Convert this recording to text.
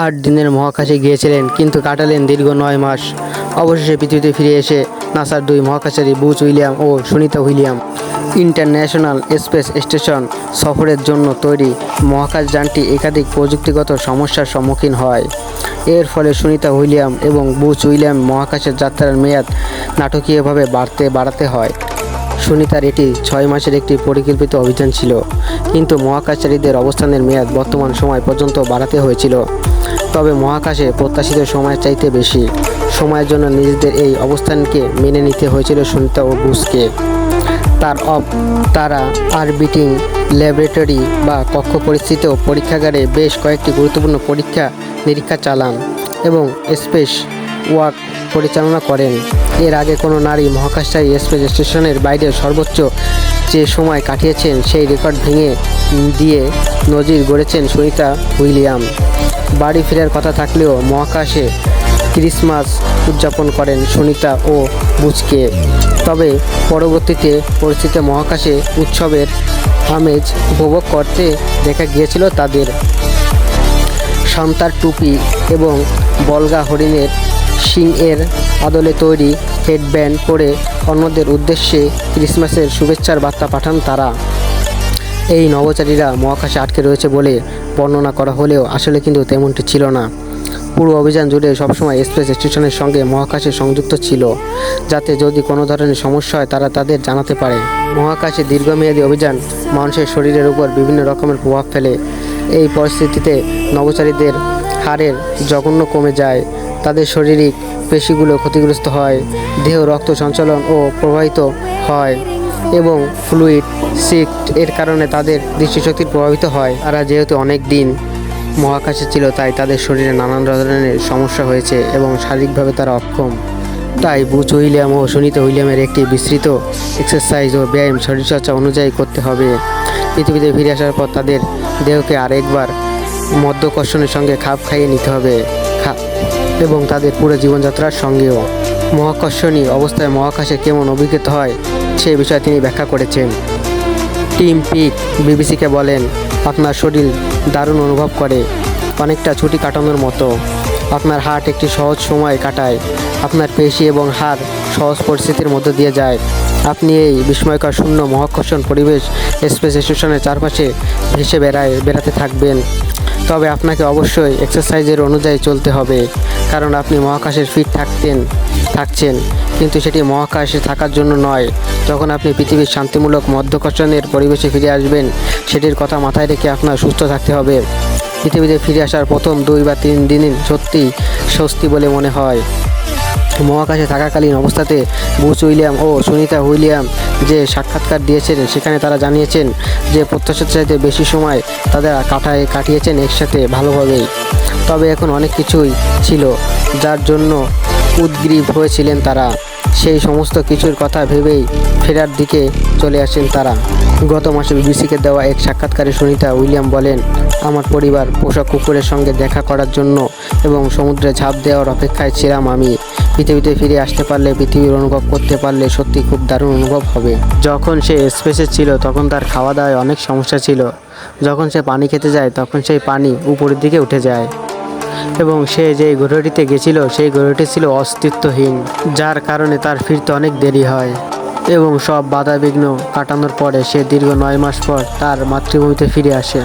আট দিনের মহাকাশে গিয়েছিলেন, কিন্তু কাটালেন দীর্ঘ নয় মাস। অবশেষে পৃথিবীতে ফিরে এসে নাসার দুই মহাকাশচারী বুচ উইলিয়াম ও Sunita William international space station সফরের জন্য তৈরি মহাকাশযানটি একাধিক প্রযুক্তিগত সমস্যার সম্মুখীন হয়। এর ফলে সুনিতা উইলিয়াম এবং বুচ উইলিয়াম মহাকাশের যাত্রার মেয়াদ নাটকীয়ভাবে বাড়তে বাড়াতে হয়। সুনিতার এটি ছয় মাসের একটি পরিকল্পিত অভিযান ছিল, কিন্তু মহাকাশচারীদের অবস্থানের মেয়াদ বর্তমান সময় পর্যন্ত বাড়াতে হয়েছিল। তবে মহাকাশে প্রত্যাশিত সময়ের চাইতে বেশি। সময়ের জন্য নিজেদের এই অবস্থানকে মেনে নিতে হয়েছিল সুনিতা ও বুসকে। তার অফ তারা আরবিটিং ল্যাবরেটরি বা কক্ষ পরিস্থিত পরীক্ষাগারে বেশ কয়েকটি গুরুত্বপূর্ণ পরীক্ষা নিরীক্ষা চালান এবং স্পেস ওয়ার্ক পরিচালনা করেন। এর আগে কোনো নারী মহাকাশচারী স্পেস স্টেশনের বাইরে সর্বোচ্চ যে সময় কাটিয়েছেন সেই রেকর্ড ভেঙে দিয়ে নজির গড়েছেন সুনিতা উইলিয়াম। বাড়ি ফেরার কথা থাকলেও মহাকাশে ক্রিসমাস উদযাপন করেন সুনিতা ও বুচকে তবে পরবর্তীতে পরিস্থিতি মহাকাশে উৎসবের আমেজ উপভোগ করতে দেখা গিয়েছিল তাদের। সান্তার টুপি এবং বলগা হরিণের শিং এর আদলে তৈরি হেডব্যান্ড পরে অন্যদের উদ্দেশ্যে ক্রিসমাসের শুভেচ্ছার বার্তা পাঠান তারা। এই নভোচারীরা মহাকাশে আটকে রয়েছে বলে বর্ণনা করা হলেও আসলে কিন্তু তেমনটি ছিল না। পুরো অভিযান জুড়ে সবসময় স্পেস স্টেশনের সঙ্গে মহাকাশে সংযুক্ত ছিল, যাতে যদি কোনো ধরনের সমস্যা হয় তারা তাদের জানাতে পারে। মহাকাশে দীর্ঘমেয়াদী অভিযান মানুষের শরীরের উপর বিভিন্ন রকমের প্রভাব ফেলে। এই পরিস্থিতিতে নভোচারীদের হাড়ের জঘন্য কমে যায়, তাদের শারীরিক পেশিগুলো ক্ষতিগ্রস্ত হয়, দেহ রক্ত সঞ্চালন ও প্রবাহিত হয়। এবং ফ্লুইড সিক্ট এর কারণে তাদের দৃষ্টিশক্তি প্রভাবিত হয়। তারা যেহেতু অনেক দিন মহাকাশে ছিল, তাই তাদের শরীরে নানান ধরনের সমস্যা হয়েছে এবং শারীরিকভাবে তারা অক্ষম। তাই বুচ উইলিয়াম ও সুনিতা উইলিয়ামের একটি বিস্তৃত এক্সারসাইজ ও ব্যায়াম শরীরচর্চা অনুযায়ী করতে হবে। পৃথিবীতে ফিরে আসার পর তাদের দেহকে আরেকবার মধ্যকর্ষণের সঙ্গে খাপ খাইয়ে নিতে হবে। এবং তাদের পুরো জীবনযাত্রার সঙ্গেও। মহাকর্ষণী অবস্থায় মহাকাশে কেমন অভিজ্ঞতা হয় সে বিষয়ে তিনি ব্যাখ্যা করেছেন। টিম পিক বিবিসিকে বলেন, আপনার শরীর দারুণ অনুভব করে, অনেকটা ছুটি কাটানোর মতো। আপনার হাট একটি সহজ সময় কাটায়, আপনার পেশি এবং হাড় সহজ পরিস্থিতির মধ্য দিয়ে যায়। আপনি এই বিস্ময়কর শূন্য মহাকর্ষণ পরিবেশ স্পেস স্টেশনের চারপাশে ভেসে বেড়ায়, বেড়াতে থাকবেন। তবে আপনাকে অবশ্যই এক্সারসাইজের অনুযায়ী চলতে হবে। কারণ আপনি মহাকাশের ফিট থাকতেন, থাকছেন। কিন্তু সেটি মহাকাশে থাকার জন্য নয়। যখন আপনি পৃথিবীর শান্তিমূলক মধ্যকর্ষণের পরিবেশে ফিরে আসবেন, সেটির কথা মাথায় রেখে আপনার সুস্থ থাকতে হবে। পৃথিবীতে ফিরে আসার প্রথম দুই বা তিন দিন সত্যি স্বস্তি বলে মনে হয়। মহাকাশে থাকাকালীন অবস্থাতে বুচ উইলিয়াম ও সুনিতা উইলিয়াম যে সাক্ষাৎকার দিয়েছেন, সেখানে তারা জানিয়েছেন যে প্রত্যাশার চাইতে বেশি সময় তাদের কাটায়, কাটিয়েছেন একসাথে ভালোভাবেই। তবে এখন অনেক কিছুই ছিল যার জন্য উদ্গ্রীব হয়েছিলেন তারা। সেই সমস্ত কিছুর কথা ভেবেই ফেরার দিকে চলে আসেন তারা। গত মাসে বিবিসিকে দেওয়া এক সাক্ষাৎকারে সুনিতা উইলিয়াম বলেন, আমার পরিবার পোষা কুকুরের সঙ্গে দেখা করার জন্য এবং সমুদ্রে ঝাঁপ দেওয়ার অপেক্ষায় ছিলাম আমি। পৃথিবীতে ফিরে আসতে পারলে, পৃথিবীর অনুভব করতে পারলে সত্যি খুব দারুণ অনুভব হবে। যখন সে স্পেসে ছিল, তখন তার খাওয়া দাওয়ায় অনেক সমস্যা ছিল। যখন সে পানি খেতে যায়, তখন সেই পানি উপরের দিকে উঠে যায়। এবং সে যে গ্রহটিতে গেছিল, সেই গ্রহটি ছিল অস্তিত্বহীন, যার কারণে তার ফিরতে অনেক দেরি হয়। এবং সব বাধা বিঘ্ন কাটানোর পরে সে দীর্ঘ নয় মাস পর তার মাতৃভূমিতে ফিরে আসে।